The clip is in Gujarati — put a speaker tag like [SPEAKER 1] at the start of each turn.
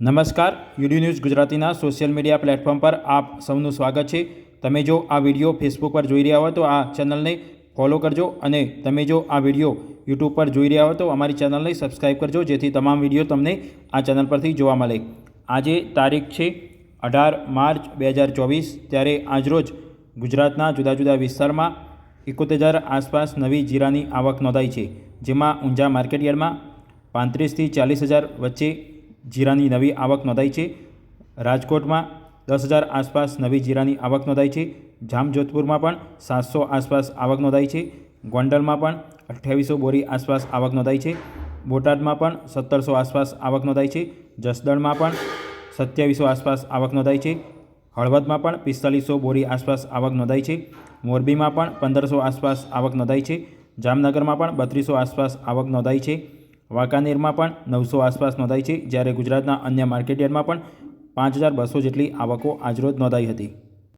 [SPEAKER 1] નમસ્કાર, યુડી ન્યૂઝ ગુજરાતીના સોશિયલ મીડિયા પ્લેટફોર્મ પર આપ સૌનું સ્વાગત છે. તમે જો આ વીડિયો ફેસબુક પર જોઈ રહ્યા હો તો આ ચેનલને ફોલો કરજો અને તમે જો આ વીડિયો યુટ્યુબ પર જોઈ રહ્યા હો તો અમારી ચેનલને સબસ્ક્રાઈબ કરજો, જેથી તમામ વીડિયો તમને આ ચેનલ પરથી જોવા મળે. આજે તારીખ છે અઢાર માર્ચ બે હજાર ચોવીસ, ત્યારે આજરોજ ગુજરાતના જુદા જુદા વિસ્તારમાં એકોતેર હજાર આસપાસ નવી જીરાની આવક નોંધાઈ છે, જેમાં ઊંઝા માર્કેટયાર્ડમાં પાંત્રીસથી ચાલીસ હજાર વચ્ચે જીરાની નવી આવક નોંધાઈ છે. રાજકોટમાં દસ હજાર આસપાસ નવી જીરાની આવક નોંધાઈ છે. જામજોધપુરમાં પણ સાતસો આસપાસ આવક નોંધાઈ છે. ગોંડલમાં પણ અઠ્યાવીસો બોરી આસપાસ આવક નોંધાઈ છે. બોટાદમાં પણ સત્તરસો આસપાસ આવક નોંધાઈ છે. જસદણમાં પણ સત્યાવીસો આસપાસ આવક નોંધાઈ છે. હળવદમાં પણ પિસ્તાલીસો બોરી આસપાસ આવક નોંધાઈ છે. મોરબીમાં પણ પંદરસો આસપાસ આવક નોંધાઈ છે. જામનગરમાં પણ બત્રીસો આસપાસ આવક નોંધાઈ છે. વાંકાનેરમાં પણ નવસો આસપાસ નોંધાઈ છે, જ્યારે ગુજરાતના અન્ય માર્કેટયાર્ડમાં પણ પાંચ હજાર બસો જેટલી આવકો આજરોજ નોંધાઈ હતી.